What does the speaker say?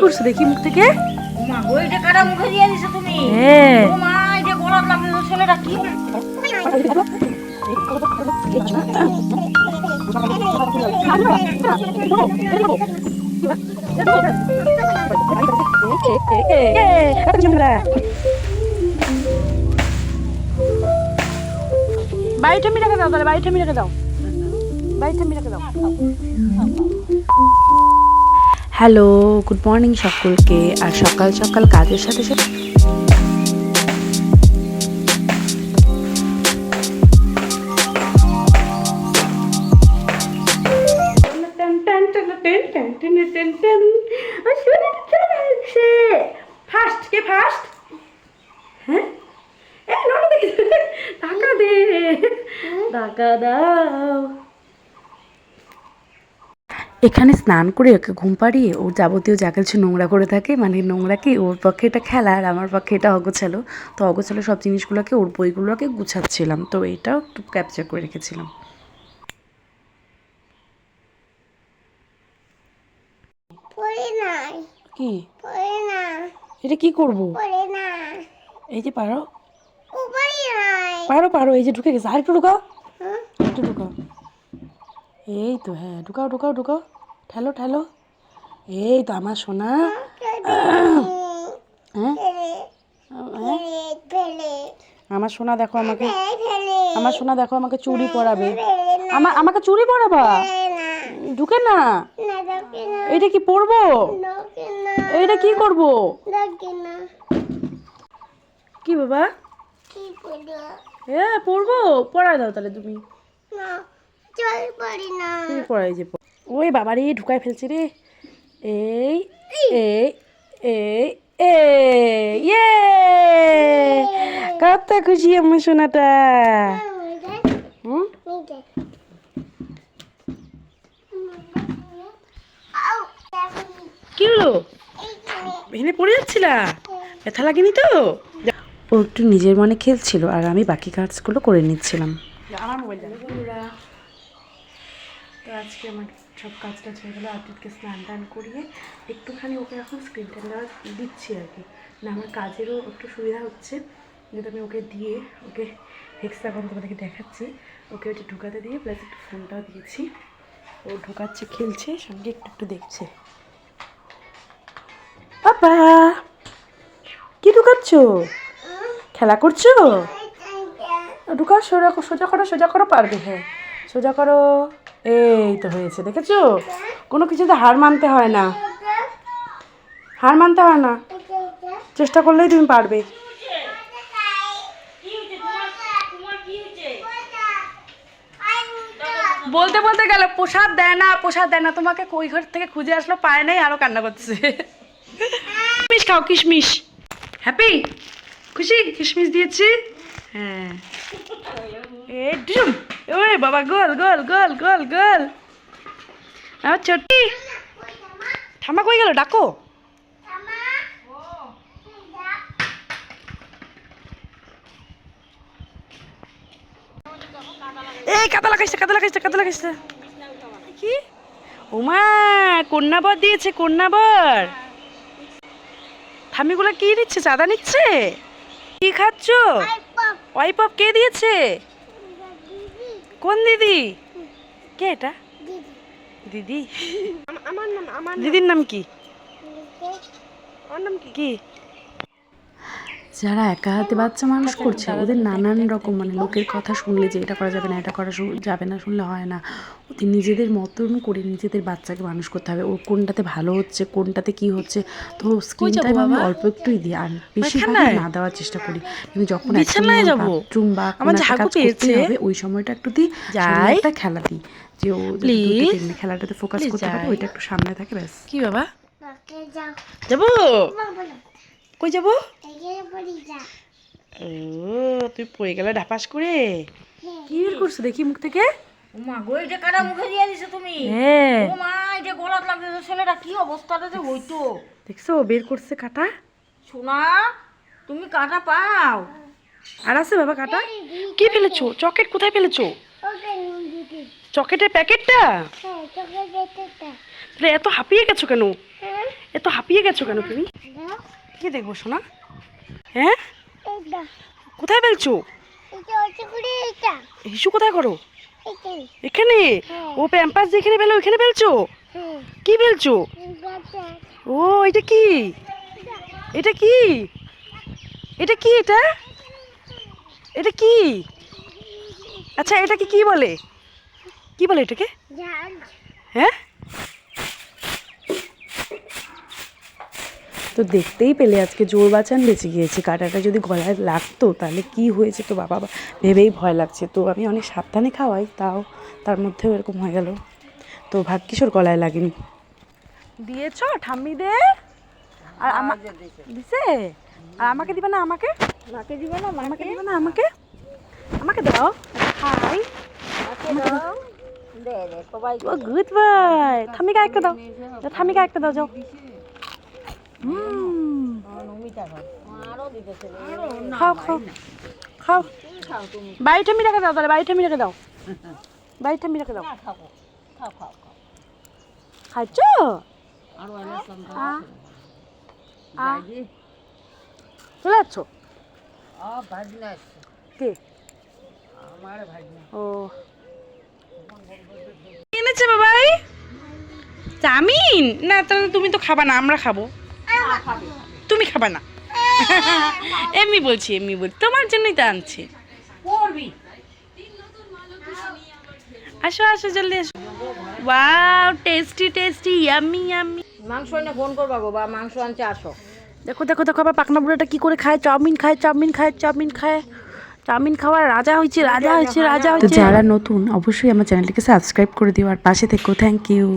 করছ দেখি মুখ থেকে? মা গো এটা কাটা মুখে দিয়ে দিছো তুমি? হ্যাঁ। মা এটা বাড়িটা রেখে দাও তাহলে বাড়িটা রেখে দাও। বাড়িটা রেখে দাও। হ্যালো গুড মর্নিং সকলকে আর সকাল সকাল কাজের সাথে সাথে ফার্স্ট কে ফার্স্ট হ্যাঁ দে। টাকা দাও। এখানে স্নান করে ওকে ঘুম পাড়িয়ে ওর যাবতীয় যা কিছু নোংরা করে থাকে মানে নোংরা কি ওর পক্ষে এটা খেলা আর আমার পক্ষে এটা অগোছালো। তো অগোছালো সব জিনিসগুলোকে ওর বইগুলোকে গুছাচ্ছিলাম। তো এটাও একটু ক্যাপচার করে রেখেছিলাম। কি? এটা কি করব? এই যে পারো। পারো পারো এই যে ঢুকে গেছে। আর একটু ঢুকাও? একটু ঢুকাও। এই তো হ্যাঁ ঢুকাও ঢুকাও ঢুকাও। ঠেলো ঠেলো। এই তো আমার সোনা। হ্যাঁ? হ্যাঁ? আমার সোনা দেখো আমাকে। আমার সোনা দেখো আমাকে চুড়ি পরাবে। আমার আমাকে চুড়ি পরাবা? ঢুকে না। এইটা কি পরবো? এইটা কি করব? কি বাবা? হ্যাঁ পরবো। পরাই দাও তাহলে তুমি। না চল না। তুমি পরাই যে ওই বাবা রে ঢুকাই ফেলছি রে। এই এই। এই এই ইয়ে! কত খুশি আমার সোনাটা। হুম? কি হলো? ভেঙে পড়ে যাচ্ছিলা? ব্যথা লাগেনি তো? ও একটু নিজের মনে খেলছিল আর আমি বাকি কাজগুলো করে নিচ্ছিলাম। আমার মোবাইল তো আজকে আমার সব কাজ টাজ হয়ে গেলো আদিতকে স্নান টান করিয়ে একটুখানি ওকে এখন স্ক্রিন টাইম দেওয়া দিচ্ছি আর কি। না আমার কাজেরও একটু সুবিধা হচ্ছে। যেহেতু আমি ওকে দিয়ে, ওকে হেক্সাগন তোমাদেরকে দেখাচ্ছি। ওকে ওটা ঢুকাতে দিয়ে প্লাস একটু ফোনটাও দিয়েছি। ও ঢুকাচ্ছে, খেলছে, সঙ্গে একটু একটু দেখছে। পাপা! কি ঢুকাচ্ছ? খেলা করছ? ঢুকাও, সোজা সোজা করো সোজা করো, পারবে হ্যাঁ। সোজা করো। এই তো হয়েছে, দেখেছ? কোনো কিছুতে হার মানতে হয় না। হার মানতে হয় না। চেষ্টা করলেই তুমি পারবে। বলতে বলতে গেল, প্রসাদ দেয় না, প্রসাদ দেয় না। তোমাকে ওই ঘর থেকে খুঁজে আসলো, পায় নাই, আরও কান্না করছে কিশমিশ খাও, কিশমিশ। হ্যাপি? খুশি? কিশমিশ দিয়েছি? হ্যাঁ। এ ওরে বাবা গোল গোল গোল গোল গোল। আমার ছোটি ঠাম্মা কই গেল? ডাকো। এই কাদা লাগাইছে কাদা লাগাইছে কাদা লাগাইছে। কি? ওমা কন্যাবর দিয়েছে কন্যাবর। থামিগুলো কি দিচ্ছে? চাঁদা নিচ্ছে? কি খাচ্ছ? ওয়াইপ কে দিয়েছে? কোন দিদি? কে এটা? দিদি। আমার নাম আমার দিদির নাম কি? নাম কি? কি? যারা একা হাতে বাচ্চা মানুষ করছে ওদের নানান রকম মানে লোকের কথা শুনলে যে এটা করা যাবে না এটা করা যাবে না শুনলে হয় না। ওদের নিজেদের মতন করে নিজেদের বাচ্চাকে মানুষ করতে হবে। ও কোনটাতে ভালো হচ্ছে কোনটাতে কি হচ্ছে তো স্ক্রিন টাইম আমি অল্প একটুই দিই। আর বেশিরভাগ না দেওয়ার চেষ্টা করি। কিন্তু যখন বাথরুম বা কাজ করতে হবে ওই সময়টা একটু দিই। একটা খেলা দিই। যে ও খেলাটাতে ফোকাস করতে পারে ওইটা একটু সামনে থাকে ব্যাস। কি বাবা? যাব? কই যাব? ও তুই পড়ে গেলে ডাপাস করে। কি বের করছ দেখি মুখ থেকে? মা গো এটা কাটা মুখে দিয়ে দিছো তুমি। হ্যাঁ। ও মা এটা গলার লাগছে ছেলেটা কি অবস্থাটা যে হইতো। দেখছ বের করছে কাটা? সোনা তুমি কাটা পাও। আর আছে বাবা কাটা? কি ফেলেছো? চকেট কোথায় ফেলেছো? চকেটের প্যাকেটটা? হ্যাঁ তোকে যেতে তাহলে এত হাঁপিয়ে গেছো কেন? হ্যাঁ। এত হাঁপিয়ে গেছো কেন তুমি? কি দেখব শোনা হ্যাঁ? কোথায় এটা হিসু কোথায় করো? এখানে। হ্যাঁ। ও প্যাম্পাস যেখানে ফেলো ওইখানে ফেলছো? হ্যাঁ। কি গাছে ও এটা কি? এটা কি? এটা কি এটা? এটা কি? আচ্ছা এটাকে কি বলে? কি বলে এটাকে? হ্যাঁ? তো দেখতেই পেলে আজকে জোর বাঁচান বেঁচে গিয়েছে। কাঁটাটা যদি গলায় লাগতো তাহলে কি হয়েছে তো বাবা? বা- ভেবেই ভয় লাগছে। তো আমি অনেক সাবধানে খাওয়াই তাও তার মধ্যেও এরকম হয়ে গেল। তো ভাগ্যিস ওর গলায় লাগেনি। দিয়েছ ঠাম্মিদের? আর আমার দিছে? আর আমাকে দিবে না আমাকে? আমাকে দিবে না আমাকে দিবে না। আমাকে? আমাকে দাও। হাই। ও গুড বয়। থামিকা একটা দাও। থামিকা একটা দাও যাও। খাও খাও খাও। বাড়ি ঠামি রেখে দাও তাহলে বাড়ি ঠামি রেখে দাও বাড়ি ঠামি রেখে দাও খাচ্ছ চলে যাচ্ছ কে ও এনেছে বাবাই চাউমিন না তাহলে তুমি তো খাবা না আমরা খাব তুমি খাবা না। এমনি বলছি এমনি বলছি তোমার জন্যই তো আনছে। আসো আসো জলদি আসো। Wow tasty tasty yummy yummy মাংস এনে ফোন করবা গো বা মাংস আনছে আসো। দেখো দেখো দেখো আবার পাকনা বুড়াটা কি করে খায়? চাউমিন খায় চাউমিন খায় চাউমিন খায়। চাউমিন খাওয়ার রাজা হয়েছে রাজা হয়েছে রাজা হয়েছে। যারা নতুন অবশ্যই আমার চ্যানেলটিকে সাবস্ক্রাইব করে দিও আর পাশে থেকো থ্যাংক ইউ